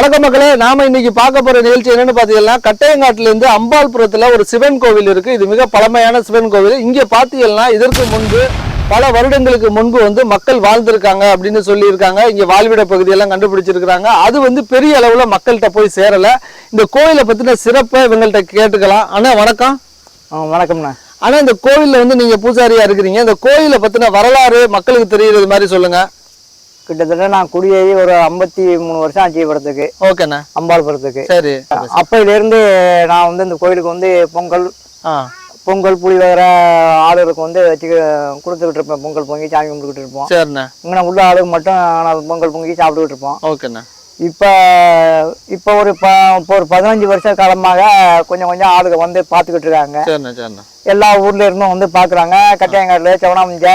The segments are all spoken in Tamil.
வணக்கம் மக்களே நாம இன்னைக்கு பார்க்க போற நிகழ்ச்சி என்னன்னு பாத்தீங்கன்னா கட்டையங்காட்டுல இருந்து அம்பாள்புரத்துல ஒரு சிவன் கோவில் இருக்கு. இது மிக பழமையான சிவன் கோவில். இங்க பாத்தீங்கன்னா இதற்கு முன்பு பல வருடங்களுக்கு முன்பு வந்து மக்கள் வாழ்ந்திருக்காங்க அப்படின்னு சொல்லியிருக்காங்க. இங்க வாழ்விட பகுதியெல்லாம் கண்டுபிடிச்சிருக்காங்க அது வந்து பெரிய அளவுல மக்கள்கிட்ட போய் சேரல. இந்த கோயிலை பத்தின சிறப்பை இவங்கள்ட்ட கேட்டுக்கலாம். அண்ணா வணக்கம். வணக்கம்ண்ணா. ஆனா இந்த கோவில்ல வந்து நீங்க பூசாரியா இருக்கிறீங்க. இந்த கோயிலை பத்தின வரலாறு மக்களுக்கு தெரியறது மாதிரி சொல்லுங்க. கிட்டத்தட்ட நான் குடியேறி ஒரு ஐம்பத்தி மூணு வருஷம் ஆச்சு படத்துக்கு ஓகேண்ணா. அம்பாள்புரத்துக்கு. சரி. அப்பையிலேருந்து நான் வந்து இந்த கோயிலுக்கு வந்து பொங்கல் பொங்கல் புளியோதரை ஆளுகளுக்கு வந்து வச்சு கொடுத்துக்கிட்டு இருப்பேன். பொங்கல் பொங்கி சாமி கும்பிட்டுக்கிட்டு இருப்போம். சரிண்ணா. இங்கே உள்ள ஆளுக்கு மட்டும் நான் பொங்கல் பொங்கி சாப்பிட்டுக்கிட்டு இருப்போம். ஓகேண்ணா. இப்போ இப்போ ஒரு ப இப்போ ஒரு பதினஞ்சு வருஷ காலமாக கொஞ்சம் கொஞ்சம் ஆளுங்க வந்து பார்த்துக்கிட்டு இருக்காங்க. எல்லா ஊர்ல இருந்தும் வந்து பார்க்குறாங்க கட்டியங்காட்டில் செவனாமஞ்ச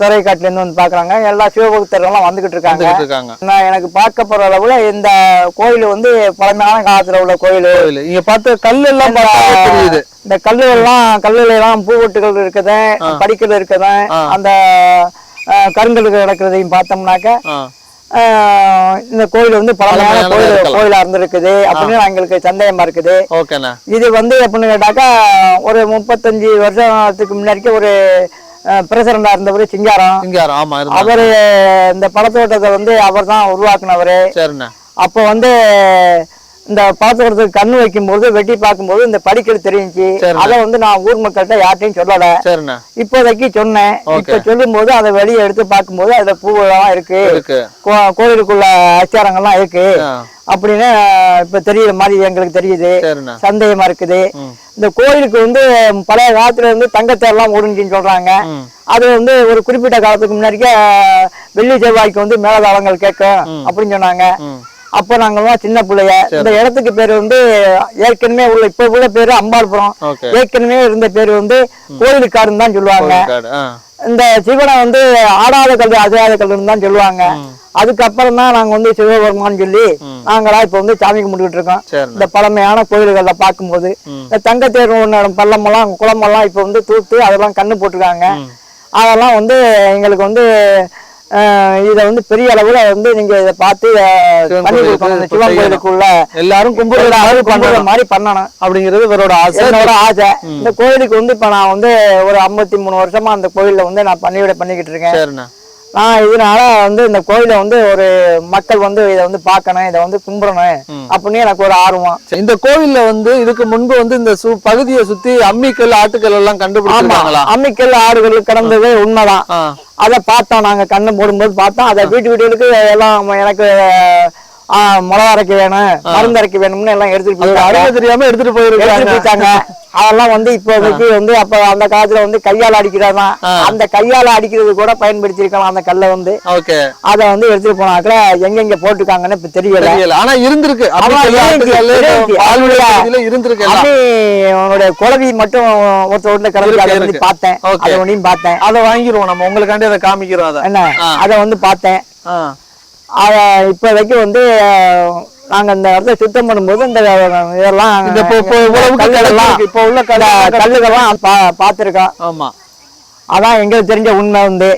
துறைக்காட்டிலேருந்து வந்து பார்க்குறாங்க எல்லா சிவபக்தர்கள்லாம் வந்துக்கிட்டு இருக்காங்க. நான் எனக்கு பார்க்க போற அளவுல இந்த கோயில் வந்து பழமையான காலத்துல உள்ள கோயில். இங்க பார்த்த கல் எல்லாம் தெரியுது. இந்த கல்லுகள்லாம் கல்லுல எல்லாம் பூவெட்டுகள் இருக்குது படிக்கல் இருக்குது. அந்த கருங்கல் கிடக்கிறதையும் பார்த்தோம்னாக்க இந்த கோயில் வந்து பழமையான கோயில். கோயிலா இருந்திருக்குது. அப்படின்னு எங்களுக்கு சந்தேகமா இருக்குது. இது வந்து எப்படின்னு கேட்டாக்கா ஒரு முப்பத்தஞ்சு வருஷத்துக்கு முன்னாடிக்கு ஒரு பிரசிடண்டா இருந்தவர் சிங்காரம். சிங்காரம் ஆமா இருந்தா அவரு இந்த பழத்தோட்டத்தை வந்து அவர் தான் உருவாக்குனவரு அப்போ வந்து இந்த பழத்தோட்டத்துக்கு கண்ணு வைக்கும்போது வெட்டி பார்க்கும்போது இந்த தெரிஞ்சுச்சு. சரிண்ணா. அதை வந்து நான் ஊர் மக்கள்கிட்ட யார்ட்டையும் சொல்லல. இப்போதைக்கு சொன்னேன். இப்ப சொல்லும் போது அதை வெளியே எடுத்து பார்க்கும்போது அதுல பூவெல்லாம் இருக்கு. கோயிலுக்குள்ள அச்சாரங்கள்லாம் இருக்கு. அப்படின்னு இப்ப தெரியுற மாதிரி எங்களுக்கு தெரியுது. சந்தேகமா இருக்குது. இந்த கோயிலுக்கு வந்து பழைய காலத்துல இருந்து தங்கத்தேர்லாம் ஓடுஞ்சுன்னு சொல்றாங்க. அது வந்து ஒரு குறிப்பிட்ட காலத்துக்கு முன்னாடிக்கே வெள்ளி செவ்வாய்க்கு வந்து மேலதாளங்கள் கேட்கும் அப்படின்னு சொன்னாங்க. அப்போ நாங்கெல்லாம் சின்ன பிள்ளைய இந்த இடத்துக்கு பேர் வந்து ஏற்கனவே உள்ள இப்ப உள்ள பேரு அம்பாள்புரம். ஏற்கனவே இருந்த பேர் வந்து கோயிலுக்காடுன்னு தான் சொல்லுவாங்க. இந்த சிவனை வந்து ஆடாத கல் அசையாத கல்லுன்னு தான் சொல்லுவாங்க. அதுக்கப்புறம் தான் நாங்க வந்து சிவபெருமான்னு சொல்லி நாங்களா இப்ப வந்து சாமி கும்பிட்டுக்கிட்டு இருக்கோம். இந்த பழமையான கோயில்கள்ல பார்க்கும்போது. இந்த தங்கத்தேர் பள்ளமெல்லாம் குளமெல்லாம் இப்போ வந்து தூத்து அதெல்லாம் கண்ணு போட்டிருக்காங்க. அதெல்லாம் வந்து எங்களுக்கு வந்து இதை வந்து பெரிய அளவுல வந்து நீங்க இதை பார்த்து பண்ணி கொடுக்கணும் இந்த சிவன். கோயிலுக்குள்ள எல்லாரும் கும்பிடுற கும்பிடுற பண்ணணும். மாதிரி பண்ணணும். அப்படிங்கிறது இவரோட ஆசை. என்னோட ஆசை. இந்த கோயிலுக்கு வந்து இப்ப நான் வந்து ஒரு ஐம்பத்தி மூணு வருஷமா அந்த கோயில்ல வந்து நான் பணிவிடை பண்ணிக்கிட்டு இருக்கேன். நான் இதனால வந்து இந்த கோயிலை வந்து ஒரு மக்கள் வந்து இதை வந்து பார்க்கணும் இதை வந்து கும்பிடணும் அப்படின்னு எனக்கு ஒரு ஆர்வம். இந்த கோவில்ல வந்து இதுக்கு முன்பு வந்து இந்த சு பகுதியை சுத்தி அம்மிக்கல் ஆட்டுக்கல் எல்லாம் ஆமா கண்டுபிடிச்சிருக்காங்களா அம்மிக்கல் ஆடுகள் கிடந்தது உண்மைதான். அதை பார்த்தோம் நாங்க கண்ணு போடும்போது பார்த்தோம். அதை வீட்டு வீட்டுக்கு எல்லாம் எனக்கு மிளகா அரைக்க வேணும் மருந்து அரைக்க வேணும்னு எல்லாம் எடுத்துட்டு அருமை தெரியாம எடுத்துட்டு போயிருக்காங்க. அதெல்லாம் வந்து இப்போதைக்கு வந்து அப்ப அந்த காலத்துல வந்து கையால அடிக்கிறதான் அந்த கையால அடிக்கிறது கூட பயன்படுத்தியிருக்கலாம் அந்த கல்லை வந்து. அதை வந்து எடுத்துட்டு போனாக்க எங்கெங்க போட்டிருக்காங்கன்னு இப்ப தெரியல. ஆனா இருந்திருக்கு. உன்னுடைய குழவி மட்டும் ஒருத்தர் வந்து இருக்கு. பார்த்தேன். அதை ஒன்றையும் பார்த்தேன். அதை வாங்கிருவோம் நம்ம. உங்களுக்காண்டி அதை காமிக்கிறோம் அதை. என்ன? அதை வந்து பார்த்தேன். இப்போதைக்கு வந்து அஹ், நாங்க இந்த இடத்த சுத்தம் பண்ணும்போது இந்த இதெல்லாம் இந்த இப்போ- உள்ள கல்லுகள்லாம் பா பார்த்துருக்கோம் ஆமா. அதான் எங்களுக்கு தெரிஞ்ச உண்மை வந்து.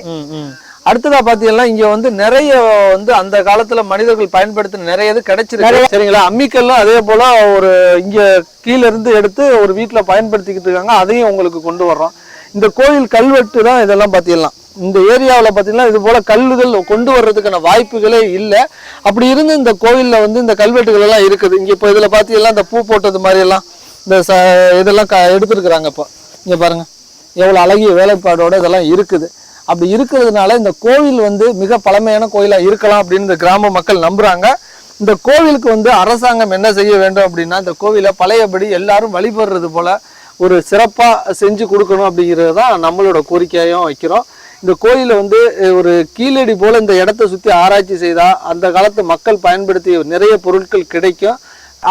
அடுத்ததா பாத்தீங்கன்னா இங்க வந்து நிறைய வந்து அந்த காலத்துல மனிதர்கள் பயன்படுத்தின நிறைய இது கிடைச்சிருக்கு. சரிங்களா? அம்மிக்கல்லாம் அதே போல ஒரு இங்க கீழ இருந்து எடுத்து ஒரு வீட்டுல பயன்படுத்திக்கிட்டு இருக்காங்க. அதையும் உங்களுக்கு கொண்டு வர்றோம். இந்த கோயில் கல்வெட்டு தான் இதெல்லாம் பாத்தீங்கன்னா. இந்த ஏரியாவில் பார்த்தீங்கன்னா இது போல் கல்லுகள் கொண்டு வர்றதுக்கான வாய்ப்புகளே இல்லை. அப்படி இருந்து இந்த கோயிலில் வந்து இந்த கல்வெட்டுகள் எல்லாம் இருக்குது. இங்கே இப்போ இதில் பார்த்தீங்கன்னா இந்த பூ போட்டது மாதிரி எல்லாம் இந்த ச இதெல்லாம் க எடுத்துருக்குறாங்க இப்போ. இங்கே பாருங்கள் எவ்வளோ அழகிய வேலைப்பாடோட இதெல்லாம் இருக்குது. அப்படி இருக்கிறதுனால இந்த கோவில் வந்து மிக பழமையான கோயிலாக இருக்கலாம் அப்படின்னு இந்த கிராம மக்கள் நம்புகிறாங்க இந்த கோவிலுக்கு வந்து அரசாங்கம் என்ன செய்ய வேண்டும் அப்படின்னா இந்த கோவிலை பழையபடி எல்லாரும் வழிபடுறது போல் ஒரு சிறப்பாக செஞ்சு கொடுக்கணும் அப்படிங்கிறது தான் நம்மளோட கோரிக்கையும் வைக்கிறோம். இந்த கோயிலை வந்து ஒரு கீழடி போல இந்த இடத்த சுத்தி ஆராய்ச்சி செய்தா அந்த காலத்து மக்கள் பயன்படுத்திய நிறைய பொருட்கள் கிடைக்கும்.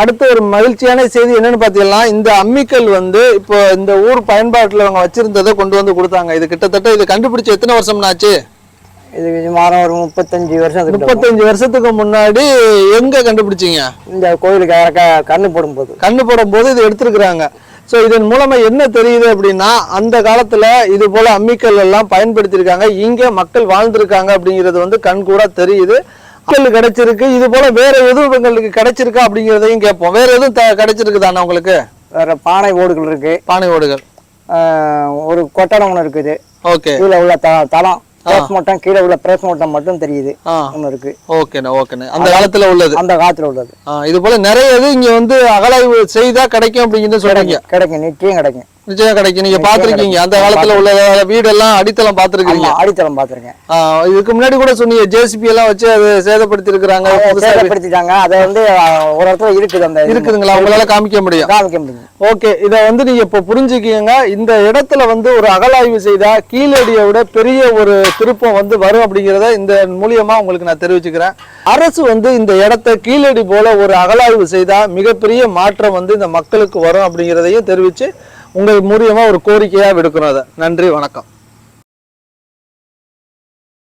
அடுத்த ஒரு மகிழ்ச்சியான செய்தி என்னன்னு பார்த்தீங்கன்னா இந்த அம்மிக்கல் வந்து இப்போ இந்த ஊர் பயன்பாட்டில் அவங்க வச்சிருந்ததை கொண்டு வந்து கொடுத்தாங்க. இது கிட்டத்தட்ட இது கண்டுபிடிச்சு எத்தனை வருஷம்னா ஆச்சு? இது சுமாரம் ஒரு முப்பத்தஞ்சு வருஷத்துக்கு முப்பத்தஞ்சு வருஷத்துக்கு முன்னாடி எங்க கண்டுபிடிச்சீங்க? இந்த கோயிலுக்கு கண்ணு போடும்போது. கண்ணு போடும்போது இது எடுத்திருக்கிறாங்க. ஸோ இதன் மூலமா என்ன தெரியுது அப்படின்னா அந்த காலத்துல இது போல அம்மிக்கல் எல்லாம் பயன்படுத்தியிருக்காங்க. இங்க மக்கள் வாழ்ந்திருக்காங்க அப்படிங்கிறது வந்து கண் கூட தெரியுது. மக்கள் கிடைச்சிருக்கு. இது போல வேற எதுவும் உங்களுக்கு கிடைச்சிருக்கா அப்படிங்கிறதையும் கேட்போம். வேற எதுவும் த- கிடைச்சிருக்குதாண்ணா உங்களுக்கு? வேற பானை ஓடுகள் இருக்கு. பானை ஓடுகள். ஒரு கொட்டடம் ஒன்று இருக்குது. ஓகே கீழே உள்ள த தளம். பிரேஸ் மட்டம் கீழே உள்ள பிரேஸ் மட்டம் மட்டும் தெரியுது. ஒன்று இருக்கு. ஓகேண்ணா ஓகேண்ணா. அந்த காலத்துல உள்ளது. அந்த காலத்துல உள்ளது. இது போல நிறைய இது இங்க வந்து அகலாய்வு செய்தா கிடைக்கும் அப்படிங்கிறது சொல்றீங்க. கிடைக்கும் நிச்சயம் கிடைக்கும். நிச்சயம் கிடைக்கும். நீங்க பாத்திருக்கீங்க அந்த காலத்துல உள்ள வீடெல்லாம் அடித்தளம் பாத்திருக்கீங்க அடித்தளம் பார்த்துருக்கேன். இதுக்கு முன்னாடி கூட சொன்னீங்க ஜேசிபி எல்லாம் வச்சு அது சேதப்படுத்தி இருக்கிறாங்க சேதப்படுத்திட்டாங்க. அதை வந்து ஒரு இடத்துல இருக்குது அந்த. இருக்குதுங்களா? உங்களால காமிக்க முடியும். காமிக்க முடியும். ஓகே இதை வந்து நீங்க இப்போ புரிஞ்சுக்கிங்க. இந்த இடத்துல வந்து ஒரு அகலாய்வு செய்தா கீழடியை விட பெரிய ஒரு திருப்பம் வந்து வரும் அப்படிங்கிறத இந்த மூலியமா உங்களுக்கு நான் தெரிவிச்சுக்கிறேன். அரசு வந்து இந்த இடத்த கீழடி போல ஒரு அகலாய்வு செய்தா மிகப்பெரிய மாற்றம் வந்து இந்த மக்களுக்கு வரும் அப்படிங்கிறதையும் தெரிவிச்சு உங்கள் மூலியமாக ஒரு கோரிக்கையா விடுக்கிறோம் அதை. நன்றி வணக்கம்.